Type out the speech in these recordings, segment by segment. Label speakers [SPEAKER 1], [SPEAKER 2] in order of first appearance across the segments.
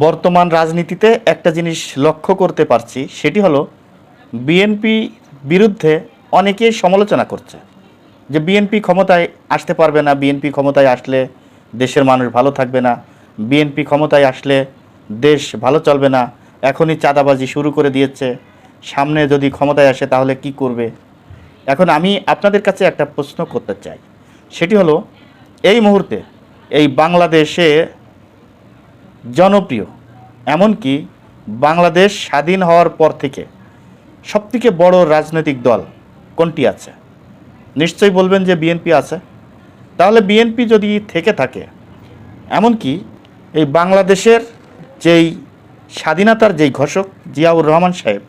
[SPEAKER 1] বর্তমান রাজনীতিতে একটা জিনিস লক্ষ্য করতে পারছি, সেটি হলো বিএনপি বিরুদ্ধে অনেকেই সমালোচনা করছে যে বিএনপি ক্ষমতায় আসতে পারবে না, বিএনপি ক্ষমতায় আসলে দেশের মানুষ ভালো থাকবে না, বিএনপি ক্ষমতায় আসলে দেশ ভালো চলবে না, এখনই চাঁদাবাজি শুরু করে দিয়েছে, সামনে যদি ক্ষমতায় আসে তাহলে কি করবে? এখন আমি আপনাদের কাছে একটা প্রশ্ন করতে চাই, সেটি হলো এই মুহূর্তে এই বাংলাদেশে জনপ্রিয়, এমনকি বাংলাদেশ স্বাধীন হওয়ার পর থেকে সবথেকে বড় রাজনৈতিক দল কোনটি আছে? নিশ্চয়ই বলবেন যে বিএনপি আছে। তাহলে বিএনপি যদি থেকে থাকে, এমনকি এই বাংলাদেশের যেই স্বাধীনতার যেই ঘোষক জিয়াউর রহমান সাহেব,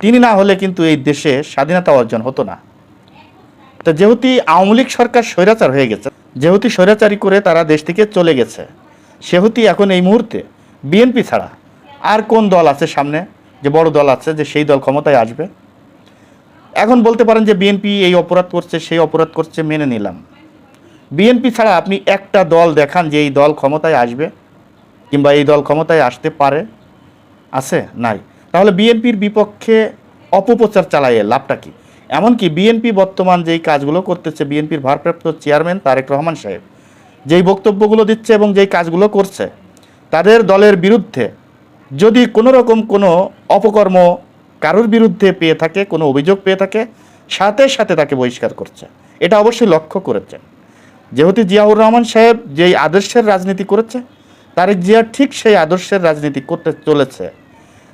[SPEAKER 1] তিনি না হলে কিন্তু এই দেশে স্বাধীনতা অর্জন হতো না। তো যেহেতু আওয়ামী লীগ সরকার স্বৈরাচার হয়ে গেছে, যেহেতু স্বৈরাচারী করে তারা দেশ থেকে চলে গেছে সেহেতু এখন এই মুহূর্তে বিএনপি ছাড়া আর কোন দল আছে সামনে? যে বড় দল আছে, যে সেই দল ক্ষমতায় আসবে? এখন বলতে পারেন যে বিএনপি এই অপরাধ করছে, সেই অপরাধ করছে, মেনে নিলাম। বিএনপি ছাড়া আপনি একটা দল দেখান যে এই দল ক্ষমতায় আসবে কিংবা এই দল ক্ষমতায় আসতে পারে, আছে? নাই। তাহলে বিএনপির বিপক্ষে অপপ্রচার চালাইয়ে লাভটা কি? এমনকি বিএনপি বর্তমান যেই কাজগুলো করতেছে বিএনপির ভারপ্রাপ্ত চেয়ারম্যান তারেক রহমান সাহেব যেই বক্তব্যগুলো দিচ্ছে এবং যেই কাজগুলো করছে, তাদের দলের বিরুদ্ধে যদি কোনো রকম কোনো অপকর্ম কারোর বিরুদ্ধে পেয়ে থাকে, কোনো অভিযোগ পেয়ে থাকে, সাথে সাথে তাকে বহিষ্কার করছে। এটা অবশ্যই লক্ষ্য করেছেন। যেহেতু জিয়াউর রহমান সাহেব যেই আদর্শের রাজনীতি করেছে, তারেক জিয়া ঠিক সেই আদর্শের রাজনীতি করতে চলেছে,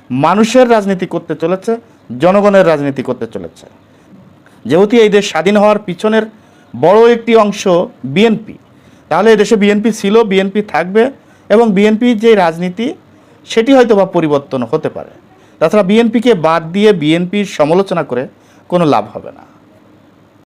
[SPEAKER 1] মানুষের রাজনীতি করতে চলেছে, জনগণের রাজনীতি করতে চলেছে। যেহেতু এই দেশ স্বাধীন হওয়ার পিছনের বড় একটি অংশ বিএনপি তাহলে এদেশে দেশে বিএনপি ছিল বিএনপি থাকবে এবং বিএনপি যে রাজনীতি, সেটি হয়তো বা পরিবর্তন হতে পারে। তাছাড়া বিএনপিকে বাদ দিয়ে বিএনপির সমালোচনা করে কোনো লাভ হবে না।